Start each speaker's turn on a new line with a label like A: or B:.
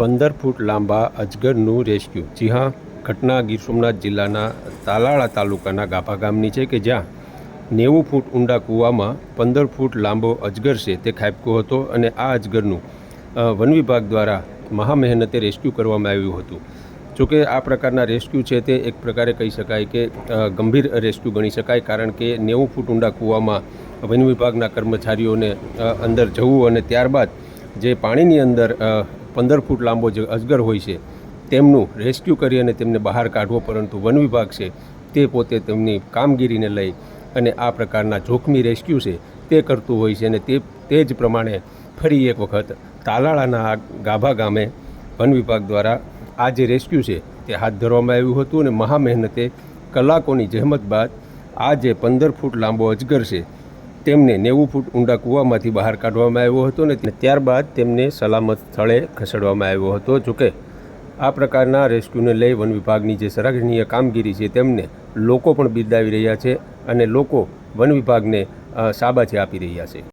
A: પંદર ફૂટ લાંબા અજગરનું રેસ્ક્યુ. જી હા, ઘટના ગીર સોમનાથ જિલ્લાના તાલાળા તાલુકાના ગાભા ગામની છે કે જ્યાં નેવું ફૂટ ઊંડા કૂવામાં પંદર ફૂટ લાંબો અજગર છે તે ખાબકો હતો અને આ અજગરનું વન વિભાગ દ્વારા મહા મહેનતે રેસ્ક્યુ કરવામાં આવ્યું હતું. જોકે આ પ્રકારના રેસ્ક્યુ છે તે એક પ્રકારે કહી શકાય કે ગંભીર રેસ્ક્યુ ગણી શકાય કારણ કે નેવું ફૂટ ઊંડા કૂવામાં વન વિભાગના કર્મચારીઓને અંદર જવું અને ત્યારબાદ જે પાણીની અંદર પંદર ફૂટ લાંબો જે અજગર હોય છે. તેમનું રેસ્ક્યુ કરી અને તેમને બહાર કાઢવો, પરંતુ વન વિભાગ છે તે પોતે તેમની કામગીરીને લઈ અને આ પ્રકારના જોખમી રેસ્ક્યુ છે તે કરતું હોય છે અને તે તે જ પ્રમાણે ફરી એક વખત તાલાળાના ગાભા ગામે વન વિભાગ દ્વારા આ જે રેસ્ક્યુ છે તે હાથ ધરવામાં આવ્યું હતું અને મહા મહેનતે કલાકોની જહેમત બાદ આ જે પંદર ફૂટ લાંબો અજગર છે તેમને નેવું ફૂટ ઊંડા કૂવામાંથી બહાર કાઢવામાં આવ્યો હતો ને ત્યારબાદ તેમને સલામત સ્થળે ખસેડવામાં આવ્યો હતો. જોકે, આ પ્રકારના રેસ્ક્યુને લઈ વન વિભાગની જે સરાહનીય કામગીરી છે તેમને લોકો પણ બિરદાવી રહ્યા છે અને લોકો વન વિભાગને સાબાથી આપી રહ્યા છે.